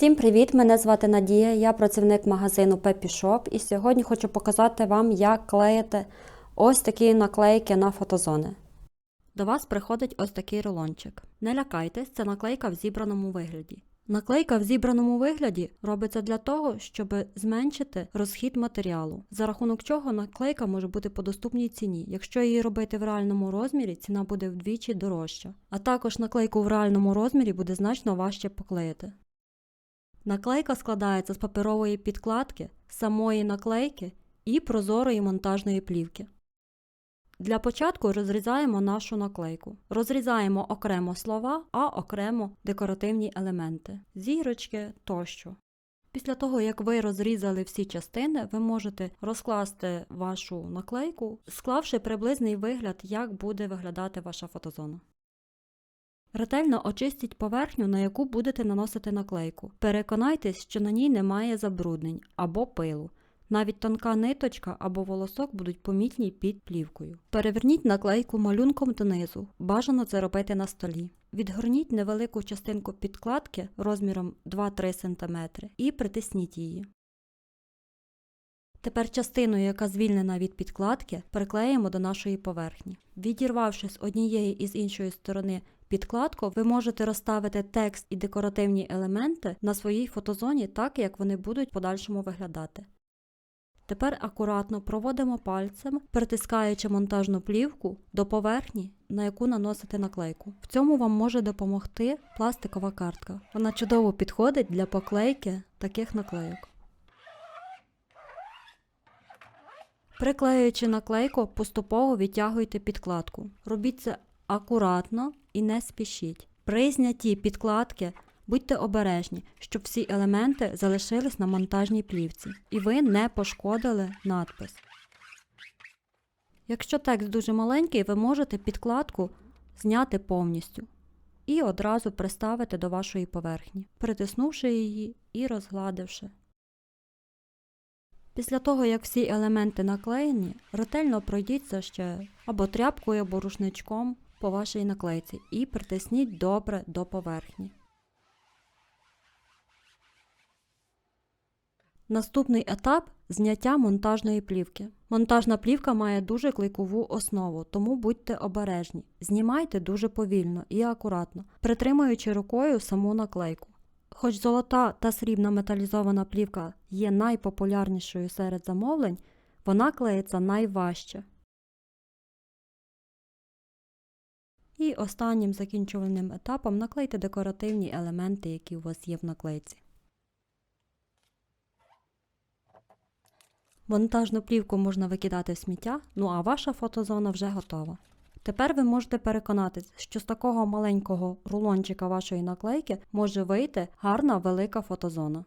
Всім привіт! Мене звати Надія, я працівник магазину Peppy Shop і сьогодні хочу показати вам, як клеїти ось такі наклейки на фотозони. До вас приходить ось такий рулончик. Не лякайтесь, це наклейка в зібраному вигляді. Наклейка в зібраному вигляді робиться для того, щоб зменшити розхід матеріалу, за рахунок чого наклейка може бути по доступній ціні. Якщо її робити в реальному розмірі, ціна буде вдвічі дорожча. А також наклейку в реальному розмірі буде значно важче поклеїти. Наклейка складається з паперової підкладки, самої наклейки і прозорої монтажної плівки. Для початку розрізаємо нашу наклейку. Розрізаємо окремо слова, а окремо декоративні елементи, зірочки тощо. Після того, як ви розрізали всі частини, ви можете розкласти вашу наклейку, склавши приблизний вигляд, як буде виглядати ваша фотозона. Ретельно очистіть поверхню, на яку будете наносити наклейку. Переконайтесь, що на ній немає забруднень або пилу. Навіть тонка ниточка або волосок будуть помітні під плівкою. Переверніть наклейку малюнком донизу. Бажано це робити на столі. Відгорніть невелику частинку підкладки розміром 2-3 см і притисніть її. Тепер частину, яка звільнена від підкладки, приклеїмо до нашої поверхні. Відірвавши з однієї і з іншої сторони підкладку, ви можете розставити текст і декоративні елементи на своїй фотозоні так, як вони будуть в подальшому виглядати. Тепер акуратно проводимо пальцем, притискаючи монтажну плівку до поверхні, на яку наносите наклейку. В цьому вам може допомогти пластикова картка. Вона чудово підходить для поклейки таких наклейок. Приклеюючи наклейку, поступово відтягуйте підкладку. Робіть це акуратно і не спішіть. При знятті підкладки будьте обережні, щоб всі елементи залишились на монтажній плівці і ви не пошкодили надпис. Якщо текст дуже маленький, ви можете підкладку зняти повністю і одразу приставити до вашої поверхні, притиснувши її і розгладивши. Після того, як всі елементи наклеєні, ретельно пройдіться ще або тряпкою, або рушничком по вашій наклейці і притисніть добре до поверхні. Наступний етап зняття монтажної плівки. Монтажна плівка має дуже клейкову основу, тому будьте обережні. Знімайте дуже повільно і акуратно, притримуючи рукою саму наклейку. Хоч золота та срібна металізована плівка є найпопулярнішою серед замовлень, вона клеїться найважче. І останнім закінчувальним етапом наклейте декоративні елементи, які у вас є в наклейці. Монтажну плівку можна викидати в сміття, ну а ваша фотозона вже готова. Тепер ви можете переконатись, що з такого маленького рулончика вашої наклейки може вийти гарна велика фотозона.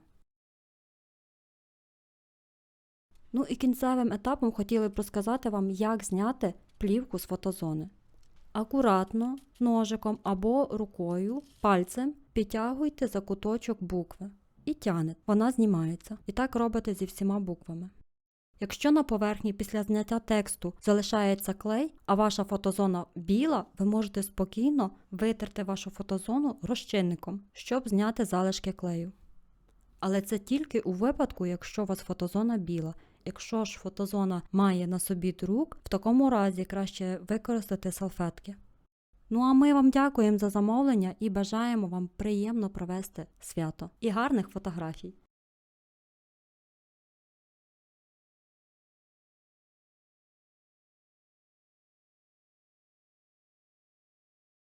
Ну і кінцевим етапом хотіли б розказати вам, як зняти плівку з фотозони. Акуратно, ножиком або рукою, пальцем підтягуйте за куточок букви і тягнете, вона знімається. І так робите зі всіма буквами. Якщо на поверхні після зняття тексту залишається клей, а ваша фотозона біла, ви можете спокійно витерти вашу фотозону розчинником, щоб зняти залишки клею. Але це тільки у випадку, якщо у вас фотозона біла. Якщо ж фотозона має на собі друк, в такому разі краще використати салфетки. Ну а ми вам дякуємо за замовлення і бажаємо вам приємно провести свято і гарних фотографій.